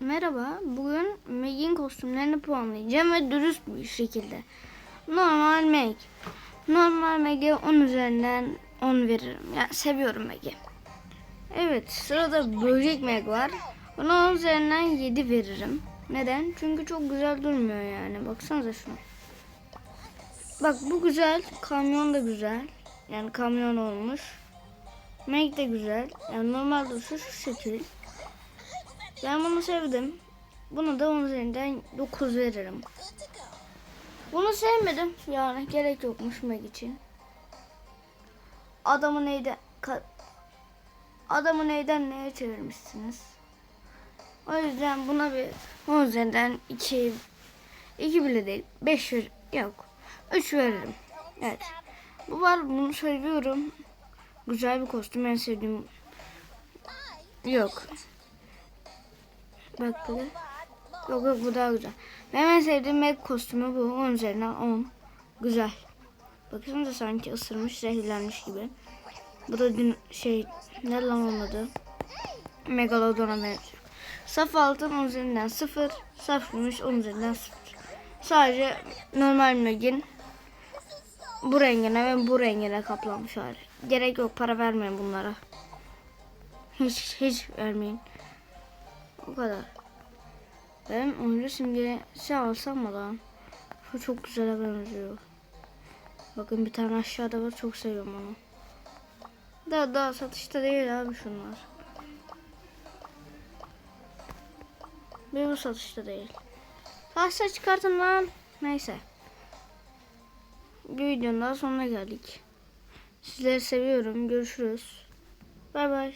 Merhaba. Bugün Meg'in kostümlerini puanlayacağım ve dürüst bir şekilde. Normal Meg. Normal Meg'e 10 üzerinden 10 veririm. Yani seviyorum Meg'i. Evet sırada Böcek Meg var. Ona 10 üzerinden 7 veririm. Neden? Çünkü çok güzel durmuyor yani. Baksanıza şuna. Bak bu güzel. Kamyon da güzel. Yani kamyon olmuş. Meg de güzel. Yani normal duruşu şu şekil. Ben bunu sevdim. Bunu da 10 üzerinden 9 veririm. Bunu sevmedim. Yani gerek yokmuş Meg için. Adamı neyden adamı neyden neye çevirmişsiniz? O yüzden buna bir 10 üzerinden 2 2 bile değil. 5 ver yok. 3 veririm. Evet. Bu var bunu seviyorum. Güzel bir kostüm en sevdiğim. Yok. Bak böyle. Yok yok bu daha güzel. Benim en sevdiğim Meg kostümü bu. 10 üzerinden 10. Güzel. Baksanıza sanki ısırmış, zehirlenmiş gibi. Bu da dün şey ne lan onun adı? Megalodon'a benziyor. Saf altın 10 üzerinden 0. Saf gümüş 10 üzerinden 0. Sadece normal Meg'in bu rengine ve bu rengine kaplanmış hali. Gerek yok para vermeyin bunlara. Hiç hiç vermeyin. O kadar. Ben oyuncu simgesi alsam mı lan? Bu çok güzel benziyor. Bakın bir tane aşağıda var çok seviyorum onu. Daha daha satışta değil abi şunlar. Bir bu satışta değil. Kaçta çıkartın lan. Neyse. Bir videonun daha sonuna geldik. Sizleri seviyorum. Görüşürüz. Bay bay.